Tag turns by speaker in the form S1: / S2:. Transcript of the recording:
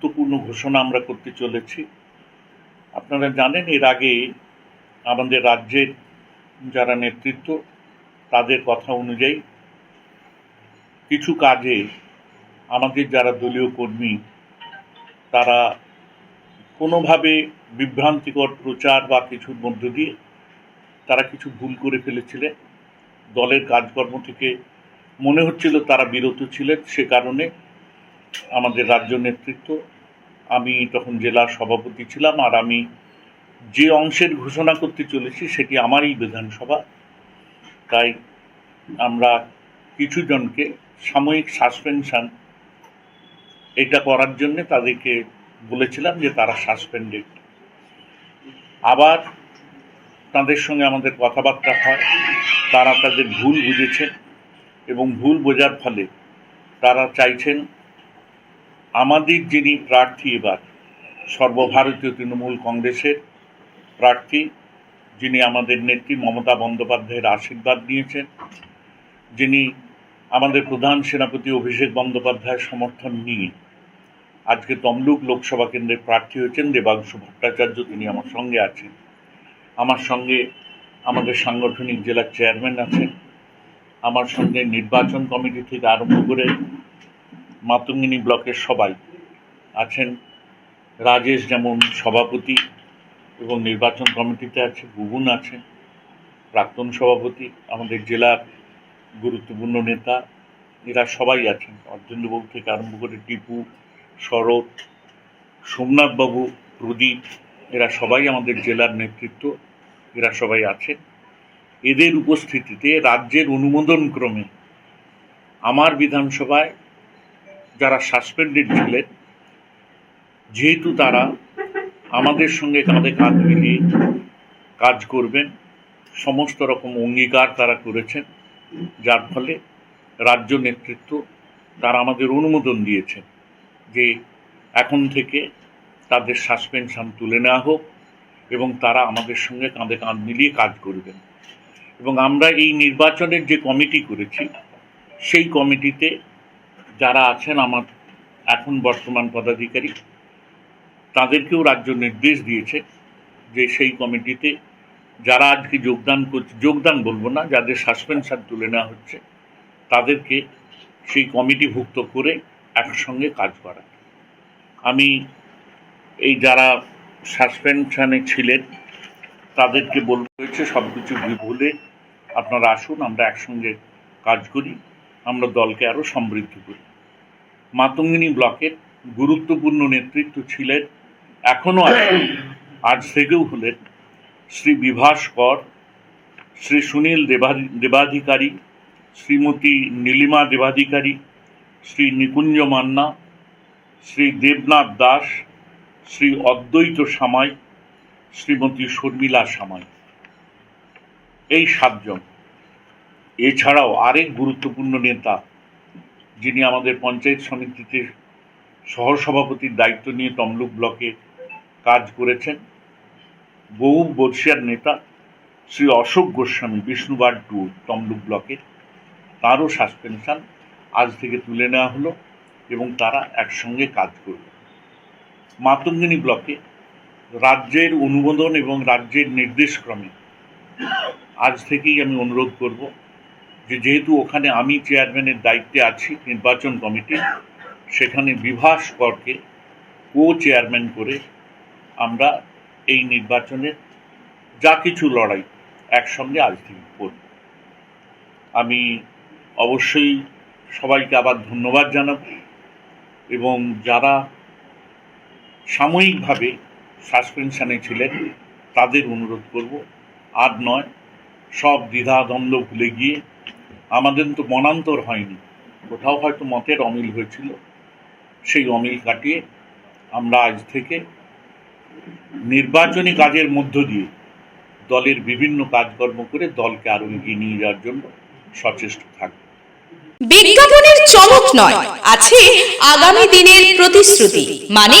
S1: গুরুত্বপূর্ণ ঘোষণা আমরা করতে চলেছি। আপনারা জানেন, এর আগে আমাদের রাজ্যের যারা নেতৃত্ব, তাদের কথা অনুযায়ী কিছু কাজে আমাদের যারা দলীয় কর্মী, তারা কোনোভাবে বিভ্রান্তিকর প্রচার বা কিছুর মধ্য দিয়ে তারা কিছু ভুল করে ফেলেছিলেন। দলের কাজকর্ম থেকে মনে হচ্ছিল তারা বিরত ছিলেন, সে কারণে আমাদের রাজ্য নেতৃত্ব। আমি তখন জেলার সভাপতি ছিলাম আর আমি যে অংশের ঘোষণা করতে চলেছি সেটি আমারই বিধানসভা। তাই আমরা কিছু জনকে সাময়িক সাসপেনশন এটা করার জন্য তাদেরকে বলেছিলাম যে তারা সাসপেন্ডেড। আবার তাদের সঙ্গে আমাদের কথাবার্তা হয়, তারা তাদের ভুল বুঝেছেন এবং ভুল বোঝার ফলে তারা চাইছেন আমাদের যিনি প্রার্থী এবার, সর্বভারতীয় তৃণমূল কংগ্রেসের প্রার্থী, যিনি আমাদের নেত্রী মমতা বন্দ্যোপাধ্যায়ের আশীর্বাদ নিয়েছেন, যিনি আমাদের প্রধান সেনাপতি অভিষেক বন্দ্যোপাধ্যায়ের সমর্থন নিয়ে আজকে তমলুক লোকসভা কেন্দ্রের প্রার্থী হয়েছেন দেবাংশু ভট্টাচার্য, তিনি আমার সঙ্গে আছেন। আমার সঙ্গে আমাদের সাংগঠনিক জেলার চেয়ারম্যান আছেন। আমার সঙ্গে নির্বাচন কমিটি থেকে আরম্ভ করে মাতঙ্গিনী ব্লকের সবাই আছেন। রাজেশ যেমন সভাপতি এবং নির্বাচন কমিটিতে আছে, গুগুন আছেন প্রাক্তন সভাপতি, আমাদের জেলার গুরুত্বপূর্ণ নেতা, এরা সবাই আছেন। অর্জেন্দ্রবাবু থেকে আরম্ভ করে টিপু, শরৎ, সোমনাথবাবু, প্রদীপ, এরা সবাই আমাদের জেলার নেতৃত্ব, এরা সবাই আছেন। এদের উপস্থিতিতে রাজ্যের অনুমোদন ক্রমে আমার বিধানসভায় যারা সাসপেন্ডেড ছিলেন যেহেতু তারা আমাদের সঙ্গে কাঁধে কাঁধ মিলিয়ে কাজ করবেন, সমস্ত রকম অঙ্গীকার তারা করেছেন, যার ফলে রাজ্য নেতৃত্ব তারা আমাদের অনুমোদন দিয়েছেন যে এখন থেকে তাদের সাসপেনশন তুলে নেওয়া হোক এবং তারা আমাদের সঙ্গে কাঁধে কাঁধ মিলিয়ে কাজ করবেন। এবং আমরা এই নির্বাচনের যে কমিটি করেছি, সেই কমিটিতে যারা আছেন আমার এখন বর্তমান পদাধিকারী, তাদেরকেও রাজ্য নির্দেশ দিয়েছে যে সেই কমিটিতে যারা আজকে যোগদান করছে যোগদান বলব না, যাদের সাসপেনশন তুলে নেওয়া হচ্ছে, তাদেরকে সেই কমিটিভুক্ত করে একসঙ্গে কাজ করা। আমি এই যারা সাসপেনশনে ছিলেন, তাদেরকে বলব হয়েছে সব কিছু ভুলে আপনারা আসুন, আমরা একসঙ্গে কাজ করি, আমরা দলকে আরও সমৃদ্ধ করি। মাতঙ্গিনী ব্লকের গুরুত্বপূর্ণ নেতৃত্ব ছিলেন, এখনও আছেন। আজ থেকেও হলেন শ্রী বিভাস কর, শ্রী সুনীল দেবা- দেবাধিকারী, শ্রীমতী নীলিমা দেবাধিকারী, শ্রী নিকুঞ্জ মান্না, শ্রী দেবনাথ দাস, শ্রী অদ্বৈত সামাই, শ্রীমতী শর্মিলা সামাই। এই সাতজন। এছাড়াও আরেক গুরুত্বপূর্ণ নেতা যিনি আমাদের পঞ্চায়েত সমিতিতে সহসভাপতির দায়িত্ব নিয়ে তমলুক ব্লকে কাজ করেছেন। বহু বর্ষিয়ার নেতা, শ্রী অশোক গোস্বামী, বিষ্ণুবার টু, তমলুক ব্লকের তারও সাসপেনশন আজ থেকে তুলে নেওয়া হলো এবং তারা একসঙ্গে কাজ করবে। মাতঙ্গিনী ব্লকে রাজ্যের অনুমোদন এবং রাজ্যের নির্দেশক্রমে আজ থেকেই আমি অনুরোধ করব যে যেহেতু ওখানে আমি চেয়ারম্যানের দায়িত্বে আছি, নির্বাচন কমিটি, সেখানে বিভাস করকে কো চেয়ারম্যান করে আমরা এই নির্বাচনের যা কিছু লড়াই একসঙ্গে আজ থেকে করব। আমি অবশ্যই সবাইকে আবার ধন্যবাদ জানাব এবং যারা সাময়িকভাবে সাসপেনশানে ছিলেন, তাদের অনুরোধ করব, আর নয়, সব দ্বিধাদ্বন্দ্ব ভুলে গিয়ে আমাদের তো মনান্তর হয়নি। কোথাও হয়তো মতের অমিল হয়েছিল। সেই অমিল কাটিয়ে আমরা আজ থেকে নির্বাচনী কাজের মধ্য দিয়ে দলের বিভিন্ন কাজকর্ম করে দলকে আরও এগিয়ে নিয়ে যাওয়ার জন্য সচেষ্ট থাকব।
S2: বিজ্ঞাপনের চমক নয়, আছে আগামী দিনের প্রতিশ্রুতি। মানে